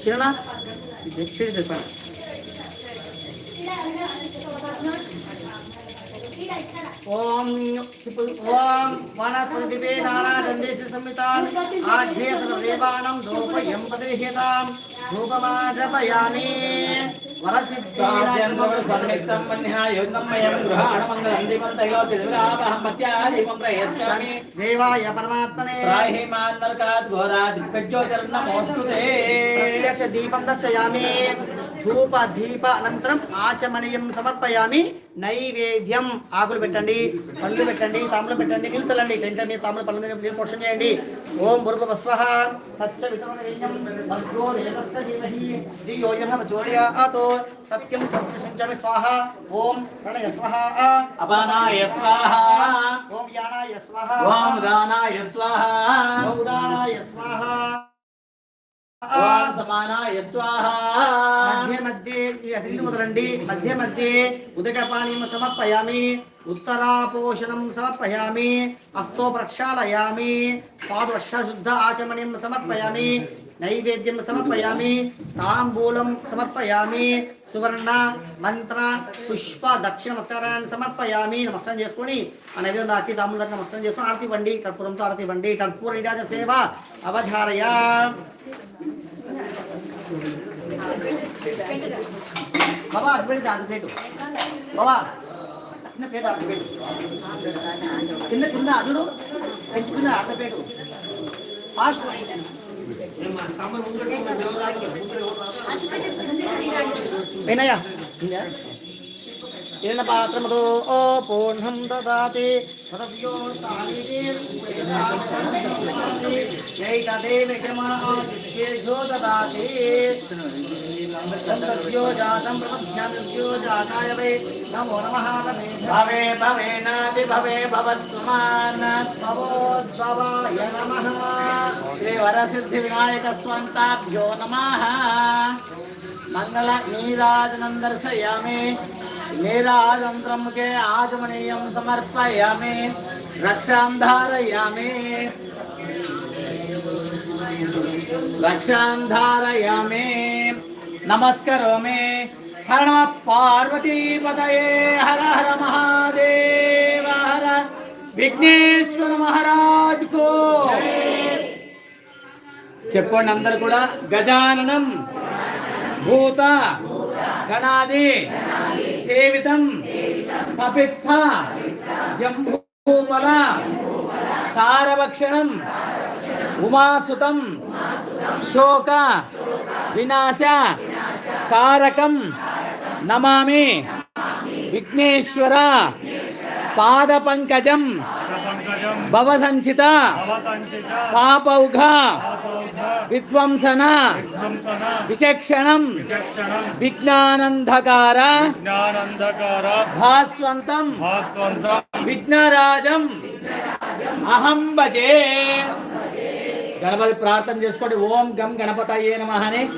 శిరణ చెప్పండి చెప్పండి ఓం ఓం వనస్పతివే నానాగంధేషు సంహితాన్ ఆధ్యేతర దేవానం ధూపయం ప్రదేశితాం ధూపమాజపయామి దేవాయ పరమాత్మనే. ప్రత్యక్ష దీపం దర్శయామి. ధూప దీప అనంతరం ఆచమనీయం సమర్పయామి. నైవేద్యం ఆకులు పెట్టండి పళ్ళు పెట్టండి తాములు పెట్టండి నిలుచలండి టెంట మీద తాములు పళ్ళ మీద మీరు పోషణ చేయండి. ఓం బుర్భ వస్వః సత్య వితరణీయం భర్గో దేవస్య ధీమహి. ధియో యః ప్రచోదయాత్ సత్యం ప్రతిశంచామి స్వాహ. ఓం ప్రణయ స్వాహ. అపానాయ స్వాహ. ఓం యానాయ స్వాహ. ఓం దానాయ స్వాహ. ఓం ఉదానాయ స్వాహ ఓం సమానాయ స్వాహ. మధ్య మధ్య ఇక మొదలండి. మధ్య మధ్య ఉదకపాణీం సమర్పయామి ఉత్తరాపోషణం సమర్పయామి అస్తో ప్రక్షాళయామి పాదవర్షశుద్ధ శుద్ధ సమర్పయామి నైవేద్యం సమర్పయామి తాంబూలం సమర్పయామి సువర్ణ మంత్ర పుష్ప దక్షిణ నమస్కారాన్ని సమర్పయామి. నమస్కారం చేసుకొని ఆ నైవేద్యం దాకి తాములు నమస్కారం చేసుకొని ఆరతి ఇవ్వండి కర్పూరంతో ఆరతి ఇవ్వండి కర్పూర ఇరాజ సేవ అవధారయ. బాబా అటు పెట్టి అటు పెట్టు. బాబా కింద పేట అటు పెట్టు. కింద కింద అటుడు పెంచి కింద అటు పెట్టు. ఫాస్ట్ వినయ ఇరణ పాత్రముతో ఓ పూర్ణం దదాతి పదవ్యో జైతదేవిషమాజో దదాతి సంతవ్యో జాతం ప్రపద్యాద్యో జాతాయ వై నమో నమః. భవే భవేనాది భవే భవస్వమాన్ భవోద్భవాయ నమః. శ్రీ వరసిద్ధి వినాయక స్వంతాభ్యో నమః మంగళ నీరాజనం దర్శయామి నీరాజంత్రం కే ఆచమనీయం సమర్పయామి రక్షాం ధారయామి రక్షాం ధారయామి నమస్కరోమి హర నమ పార్వతీపతయే హర హర మహాదేవ హర విఘ్నేశ్వర మహారాజ్ కో చెప్పండి అందరు కూడా గజాననం భూత గణాది సేవితం. కపిత్థ జంభూఫల సారభక్షణం. ఉమాసుతం. శోక. వినాశ. కారకం. నమామి. విఘ్నేశ్వర. పాద పంకజం భవసంచిత. పాపౌఘ. విధ్వంసన. విచక్షణం. విజ్ఞానంధకార. భాస్వంతం. భాస్వంత. విఘ్నరాజం. అహం భజే. గణపతి ప్రార్థన చేసుకోండి. ఓం గం గణపతయే నమ అని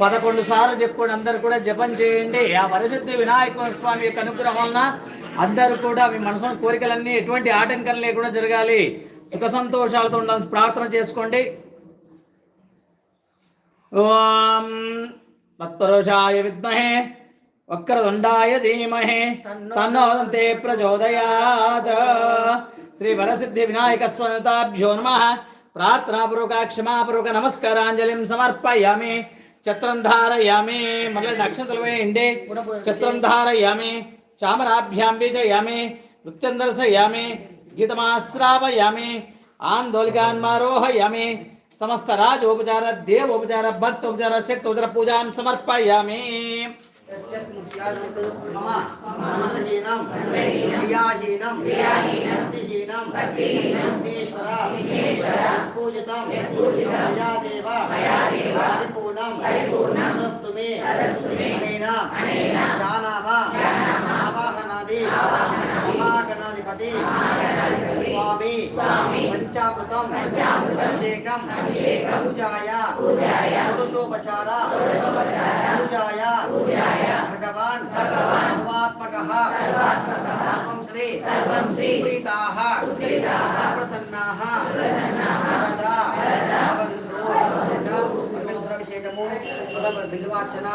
పదకొండు సార్లు చెప్పుకోండి. అందరు కూడా జపం చేయండి. ఆ వరసిద్ధి వినాయక స్వామి యొక్క అనుగ్రహం వలన అందరూ కూడా మీ మనసులో కోరికలన్నీ ఎటువంటి ఆటంకం లేకుండా జరగాలి. సుఖ సంతోషాలతో ఉండాలని ప్రార్థన చేసుకోండి. ఓం తత్పరుషాయ విద్మహే వక్రదుండాయ ధీమహే తన్నోదంతే ప్రచోదయాత్ శ్రీ వరసిద్ధి వినాయక స్వతాభ్యో నమ ప్రార్థనాపూర్వక క్షమాపూర్వక నమస్కారాంజలిం సమర్పయామి చత్రం ధారయామి మళ్ళీ నక్షత్రం వేయండి చత్రం ధారయామి చామరాభ్యాం విజయామి నృత్యం దర్శయామి గీతమాశ్రావయామి ఆందోళికాన్మారోహయామి समस्त राज उपचार देव उपचार भक्त उपचार शक्त उपचार पूजा समर्पयामि पूजितम स्वामी। स्वामी। पंचामृतम पंचामृतम अभिषेकम। अभिषेकम। पूजाया। पूजाया। षोडशोपचारा। षोडशोपचारा। पूजाया। पूजाया। भगवान। भगवान। सर्वात्मकः। सर्वात्मकः। सर्वं श्री। सर्वं श्री। प्रीताः प्रीताः प्रसन्नाः प्रसन्नाः वरदा। वरदा। भवन्तु। अभिषेकमु। बिल्वार्चना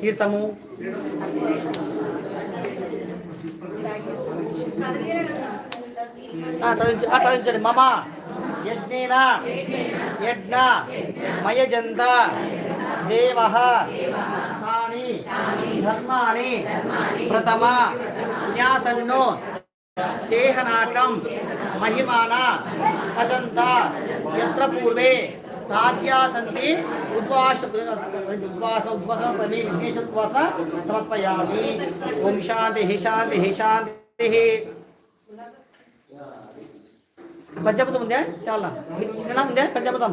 తీర్థము. తరించండి మమ యజ్ఞేన యజ్ఞ మయజంత దేవ తాని ధర్మాని ప్రథమ న్యాసన్నో దేహనాటం మహిమాన సజంత యత్ర పూర్వే साध्या सन्ति। उद्वास उद्वास उद्वासनं प्रति विघ्नेशोद्वासना समर्पयामि। ॐ शान्तिः शान्तिः शान्तिः పంచామృతం ఉందా చాలా చిన్న ఉందా పంచామృతం